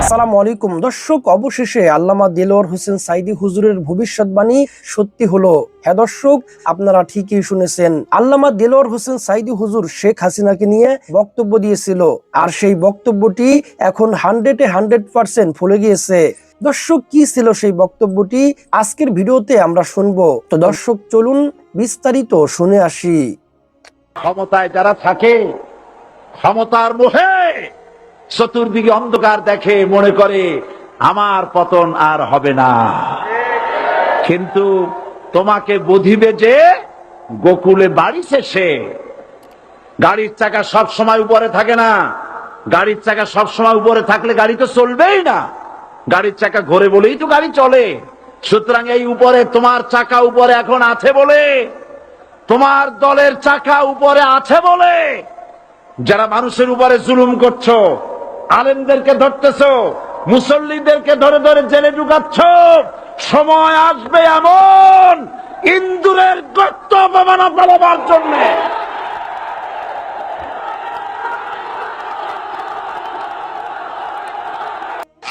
আসসালামু আলাইকুম। দর্শক, অবশেষে আল্লামা দিলওয়ার হোসেন সাইদি হুজুরের ভবিষ্যৎবাণী সত্যি হলো। হ্যাঁ দর্শক, আপনারা ঠিকই শুনেছেন, আল্লামা দিলওয়ার হোসেন সাইদি হুজুর শেখ হাসিনাকে নিয়ে বক্তব্য দিয়েছিল। আর সেই বক্তব্যটি এখন হান্ড্রেডে হান্ড্রেড পার্সেন্ট ফলে গিয়েছে। দর্শক, কি ছিল সেই বক্তব্যটি? আজকের ভিডিওতে আমরা শুনব। তো দর্শক, চলুন বিস্তারিত শুনে আসি। ক্ষমতায় যারা থাকে, ক্ষমতার মোহে চতুর্দিকে অন্ধকার দেখে মনে করে, আমার পতন আর হবে না। কিন্তু তোমাকে বুঝিবে যে, গোকুলে বাড়ি শেষে গাড়ির চাকা সব সময় উপরে থাকে না। গাড়ির চাকা সব সময় উপরে থাকলে গাড়ি তো চলবেই না। গাড়ির চাকা ঘোরে বলেই তো গাড়ি চলে। সুতরাং এই উপরে তোমার চাকা উপরে এখন আছে বলে, তোমার দলের চাকা উপরে আছে বলে। যারা মানুষের উপরে জুলুম করছ আলেমদেরকে ধরতেছ, মুসল্লিদেরকে ধরে ধরে জেলে ঢুকাচ্ছ। সময় আসবে এমন ইন্দুরের গর্ত অপমান জন্য জন্যে।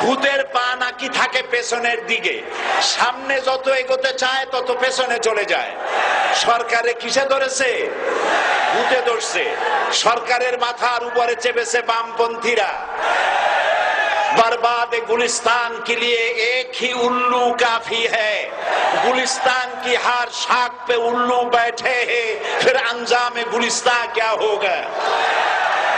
ভূতের পা নাকি থাকে পেছনের দিকে সামনে যত এগোতে চায় তত পেছনে চলে যায় সরকারে কিসে ধরেছে ভূতে ধরছে সরকারের মাথার উপরে চেপেছে বামপন্থীরা बर्बाद गुलिस्तान के लिए एक ही उल्लू काफी है गुलिस्तान की हर शाख पे उल्लू बैठे हैं फिर अंजाम गुलिस्तान क्या होगा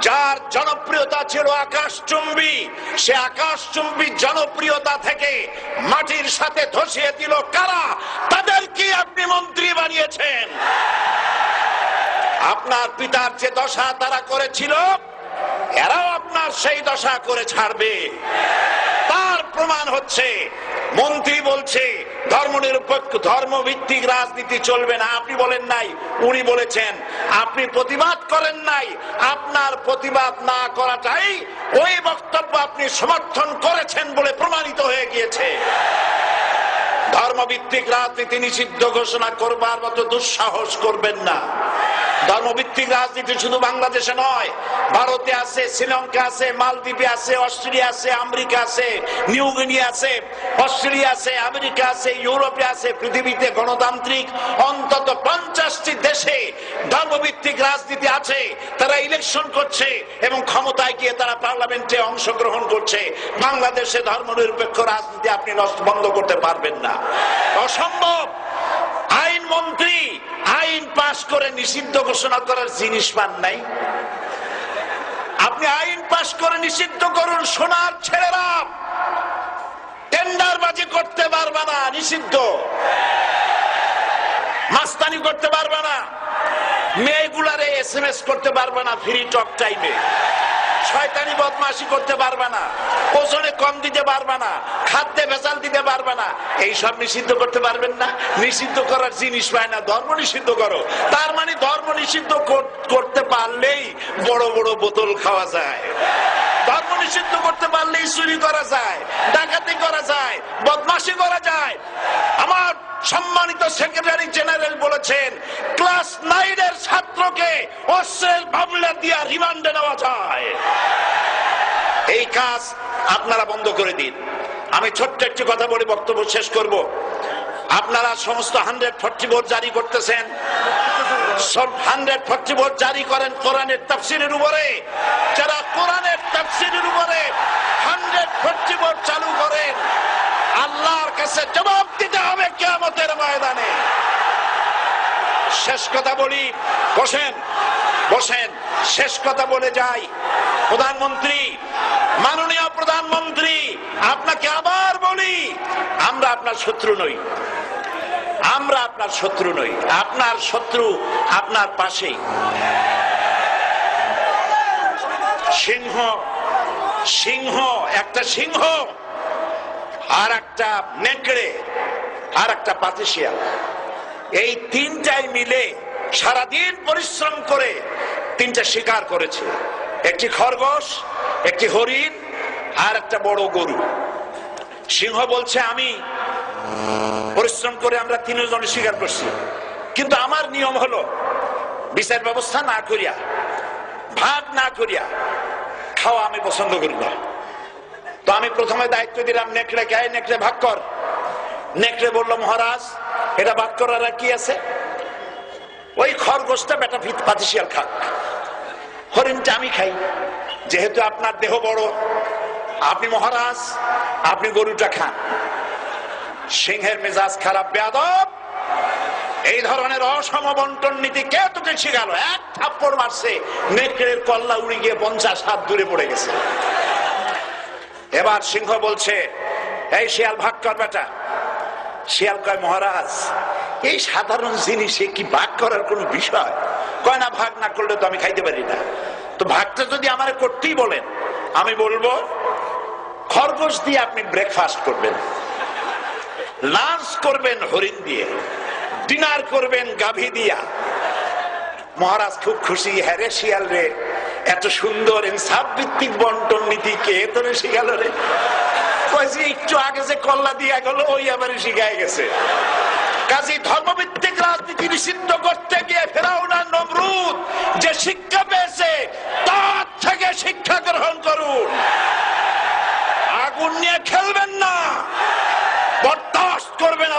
যার জনপ্রিয়তা ছিল আকাশচুম্বী, সে আকাশচুম্বী জনপ্রিয়তা থেকে মাটির সাথে ধসিয়ে দিল কারা? তাদেরকে আপনি মন্ত্রী বানিয়েছেন। আপনার পিতার যে দশা তারা করেছিল, এরাও আপনার সেই দশা করে ছাড়বে। তার প্রমাণ হচ্ছে, মন্ত্রী বলছে ধর্ম নিরপেক্ষ, ধর্ম ভিত্তিক রাজনীতি চলবে না। আপনি বলেন নাই, উনি বলেছেন। আপনি প্রতিবাদ করেন নাই, আপনার প্রতিবাদ না করাটাই ওই বক্তব্য আপনি সমর্থন করেছেন বলে প্রমাণিত হয়ে গিয়েছে। ধর্মভিত্তিক রাজনীতি নিষিদ্ধ ঘোষণা করবার মতো দুঃসাহস করবেন না। ধর্মভিত্তিক রাজনীতি শুধু বাংলাদেশে নয়, ভারতে আছে, শ্রীলঙ্কা আছে, মালদ্বীপে আছে, অস্ট্রেলিয়া আছে, আমেরিকা আছে, নিউ গিনি আছে, অস্ট্রেলিয়া আছে, আমেরিকা আছে, ইউরোপে আছে, পৃথিবীতে গণতান্ত্রিক অন্তত পঞ্চাশটি দেশে ধর্মভিত্তিক রাজনীতি আছে, তারা ইলেকশন করছে এবং ক্ষমতায় গিয়ে তারা পার্লামেন্টে অংশগ্রহণ করছে। বাংলাদেশে ধর্মনিরপেক্ষ রাজনীতি আপনি নষ্ট, বন্ধ করতে পারবেন না। অসম্ভব! আইন মন্ত্রী, আইন পাশ করে নিষিদ্ধ ঘোষণা করার জিনিস পান নাই। আপনি আইন পাশ করে নিষিদ্ধ করুন, সোনার ছেলেরা! টেন্ডারবাজি করতে পারবে না, নিষিদ্ধ। মাস্তানি করতে পারবে না। মেয়েগুলারে এস এম এস করতে পারবে না ফ্রি টক টাইমে শয়তানি বদমাশি করতে পারবে না, ওজনে কম দিতে পারবে না, খাদ্যে ভেজাল দিতে পারবে না। এই সব নিষিদ্ধ করতে পারবেন না। নিষিদ্ধ করার জিনিস পায় না, ধর্ম নিষিদ্ধ করো। তার মানে ধর্ম নিষিদ্ধ করতে পারলেই বড় বড় বোতল খাওয়া যায়। ধর্ম নিষিদ্ধ করতে পারলেই চুরি করা যায়, ডাকাতি করা যায়, বদমাশি করা যায়। আমার সম্মানিত সেক্রেটারি জেনারেল বলেছেন, ক্লাস নাইনের ছাত্রকে অস্ত্রের মামলা দিয়া রিমান্ডে নেওয়া যায়। এই কাজ আপনারা বন্ধ করে দিন। আমি ছোট্ট একটি কথা বলে বক্তব্য শেষ করব। আপনারা সমস্ত হান্ড্রেড ফর্টি বোর্ড জারি করতেছেন। সব হান্ড্রেড ফর্টি বোর্ড জারি করেন কোরআনের তাফসিরের উপরে। যারা কোরআনের তাফসিরের উপরে হান্ড্রেড ফর্টি বোর্ড কাছে জবাব দিতে হবে কেয়ামতের ময়দানে। শেষ কথা বলি, বসেন বসেন। শেষ কথা বলে যাই। প্রধানমন্ত্রী, মাননীয় প্রধানমন্ত্রী, আপনাকে আবার বলি, আমরা আপনার শত্রু নই। আমরা আপনার শত্রু নই। আপনার শত্রু আপনার পাশেই। সিংহ সিংহ, একটা সিংহ। আর একটা নেকড়ে আর একটা পাতিশিয়াল। এই তিনটাই মিলে সারাদিন পরিশ্রম করে তিনটা শিকার করেছে। একটি খরগোশ, একটি হরিণ, আর একটা বড় গরু। সিংহ বলছে, আমি পরিশ্রম করে আমরা তিনজন স্বীকার করছি। কিন্তু আমার নিয়ম হলো, বিচার ব্যবস্থা না করিয়া, ভাগ না করিয়া খাওয়া আমি পছন্দ করি না। তো আমি প্রথমে দায়িত্ব দিলাম নেকড়ে কে নেকড়ে ভাগ কর। নেকড়ে বলল, মহারাজ, এটা ভাগ করার কি আছে? ওই খরগোশটা বেটা ভিত পাতিশিয়াল খাক। হরিণটা আমি খাই। যেহেতু আপনার দেহ বড়, আপনি মহারাজ, আপনি গরুটা খান। সিংহের মেজাজ খারাপ, বেয়াদব। এই ধরনের অসম বন্টন নীতি কে তোকে শিখালো? এক থাপ্পড় মারছে, নেকড়ের কল্লা উড়ে গিয়ে পঞ্চাশ হাত দূরে পড়ে গেছে। এবার সিংহ বলছে, এই শিয়াল, ভাগ কর বেটা। শিয়াল কয়, মহারাজ, এই সাধারণ জিনিসে কি ভাগ করার কোন বিষয়? কয়, না, ভাগ না করলে তো আমি খাইতে পারি না। তো ভাগটা যদি আমার করতেই বলেন, আমি বলব, খরগোশ দিয়ে আপনি ব্রেকফাস্ট করবেন। লাঞ্চ করবেন হরিণ দিয়ে ডিনার করবেন গাভী দিয়া। মহারাজ খুব খুশি হ্যারে শিয়াল রে এত সুন্দর ইনসাফ ভিত্তিক বন্টন নীতি কে তোরে শিখাল রে? কয়েছি একটু আগে যে কল্লা দিয়া গেল, ওই আবার শিখায় গেছে। কাজী ধর্মভিত্তিক রাজনীতি নিষিদ্ধ করতে গিয়ে ফেরাউনা নমরুদ যে শিক্ষা পেয়েছে তার থেকে শিক্ষা গ্রহণ করুন আগুন নিয়ে খেলবেন না বরদাস্ত করবে না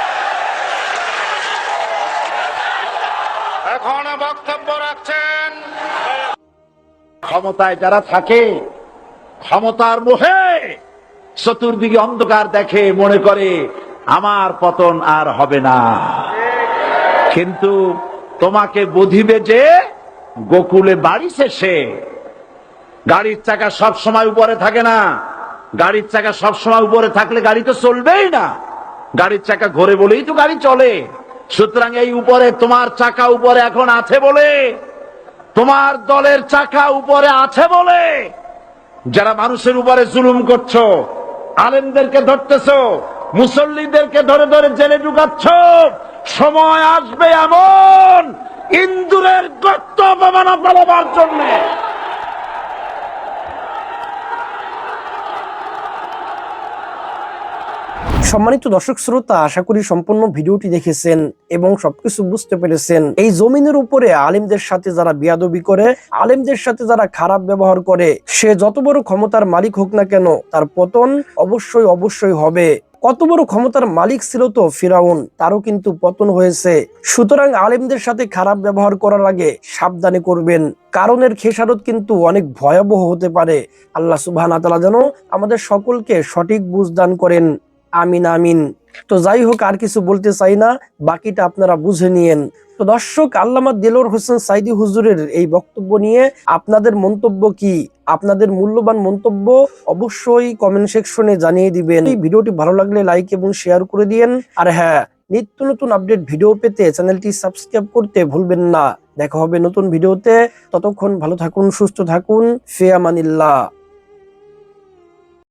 এখন বক্তব্য রাখছেন। ক্ষমতায় যারা থাকে, ক্ষমতার মোহে চতুর্দিকে অন্ধকার দেখে মনে করে, আমার পতন আর হবে না। কিন্তু তোমাকে বুঝিবে যে, গোকুলে বাড়ি শেষে গাড়ির চাকা সব সময় উপরে থাকে না। গাড়ির চাকা সব সময় উপরে থাকলে গাড়ি তো চলবেই না। গাড়ির চাকা ঘোরে বলেই তো গাড়ি চলে। সুতরাং এই উপরে তোমার চাকা উপরে এখন আছে বলে, তোমার দলের চাকা উপরে আছে বলে, যারা মানুষের উপরে জুলুম করছ, আলেমদেরকে ধরতেছো, মুসল্লিদেরকে ধরে ধরে জেলে ঢুকাচ্ছ, সময় আসবে এমন ইন্দুরের অপমানা পালাবার জন্য। সম্মানিত দর্শক শ্রোতা, আশা করি সম্পূর্ণ ভিডিওটি দেখেছেন এবং সবকিছু বুঝতে পেরেছেন। এই জমিনের উপরে আলিমদের সাথে যারা বিয়াদবি করে, আলিমদের সাথে যারা খারাপ ব্যবহার করে, সে যত বড় ক্ষমতার মালিক হোক না কেন, তার পতন অবশ্যই অবশ্যই হবে। কত বড় ক্ষমতার মালিক ছিল তো ফিরাউন, তারও কিন্তু পতন হয়েছে। সুতরাং আলিমদের সাথে খারাপ ব্যবহার করার আগে সাবধানে করবেন। কারণের খেসারত কিন্তু অনেক ভয়াবহ হতে পারে। আল্লাহ সুবাহ যেন আমাদের সকলকে সঠিক বুঝ দান করেন। আমিন আমিন। তো যাই হোক আর কিছু বলতে চাই না, বাকিটা আপনারা বুঝে নিয়েন। তো দর্শক, আল্লামা দিলর হোসেন সাইদি হুজুরের এই বক্তব্য নিয়ে আপনাদের মন্তব্য কি? আপনাদের মূল্যবান মন্তব্য অবশ্যই কমেন্ট সেকশনে জানিয়ে দিবেন। এই ভিডিওটি ভালো লাগলে লাইক এবং শেয়ার করে দিয়েন। আর হ্যাঁ নিত্য নতুন আপডেট ভিডিও পেতে চ্যানেলটি সাবস্ক্রাইব করতে ভুলবেন না। দেখা হবে নতুন ভিডিওতে ততক্ষণ ভালো থাকুন, সুস্থ থাকুন। ফেয়ামানিল্লাহ।